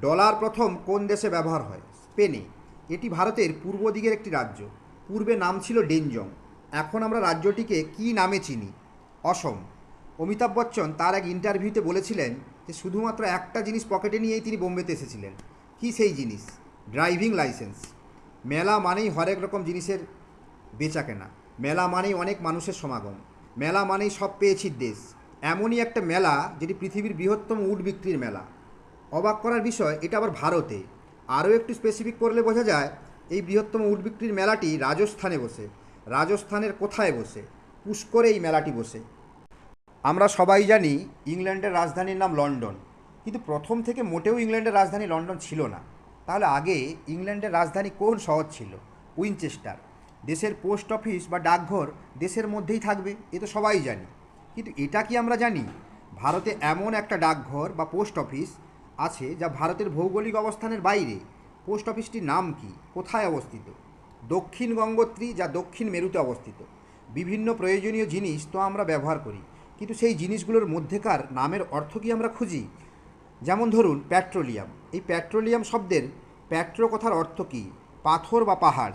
Dollar প্রথম কোন দেশে ব্যবহার হয়? স্পেনে। এটি ভারতের পূর্ব দিকের একটি রাজ্য। পূর্বে নাম ছিল ডেনজং। এখন আমরা রাজ্যটিকে কী নামে চিনি? অসম। অমিতাভ বচ্চন তার এক ইন্টারভিউতে বলেছিলেন যে শুধুমাত্র একটা জিনিস পকেটে নিয়েই তিনি বোম্বেতে এসেছিলেন। কী সেই জিনিস? Driving licence. মেলা মানেই হরেক রকম জিনিসের বেচা কেনা মেলা মানেই অনেক মানুষের সমাগম। মেলা মানেই সব পেয়েছি দেশ। এমনই একটা মেলা যেটি পৃথিবীর বৃহত্তম উট বিক্রির মেলা। অবাক করার বিষয়, এটা আবার ভারতে। আরও একটু স্পেসিফিক করলে বোঝা যায়, এই বৃহত্তম উট বিক্রির মেলাটি রাজস্থানে বসে। রাজস্থানের কোথায় বসে? পুষ্করে এই মেলাটি বসে। আমরা সবাই জানি ইংল্যান্ডের রাজধানীর নাম লন্ডন। কিন্তু প্রথম থেকে মোটেও ইংল্যান্ডের রাজধানী লন্ডন ছিল না। তাহলে আগে ইংল্যান্ডের রাজধানী কোন শহর ছিল? উইনচেস্টার। দেশের পোস্ট অফিস বা ডাকঘর দেশের মধ্যেই থাকবে, এ তো সবাই জানি। কিন্তু এটা কি আমরা জানি? ভারতে এমন একটা ডাকঘর বা পোস্ট অফিস আছে যা ভারতের ভৌগোলিক অবস্থানের বাইরে। পোস্ট অফিসটির নাম কি? কোথায় অবস্থিত? দক্ষিণ গঙ্গোত্রী যা দক্ষিণ মেরুতে অবস্থিত। বিভিন্ন প্রয়োজনীয় জিনিস তো আমরা ব্যবহার করি, কিন্তু সেই জিনিসগুলোর মধ্যেকার নামের অর্থ কি আমরা খুঁজি? যেমন ধরুন, পেট্রোলিয়াম। এই পেট্রোলিয়াম শব্দের প্যাট্রো কথার অর্থ কী? পাথর বা পাহাড়।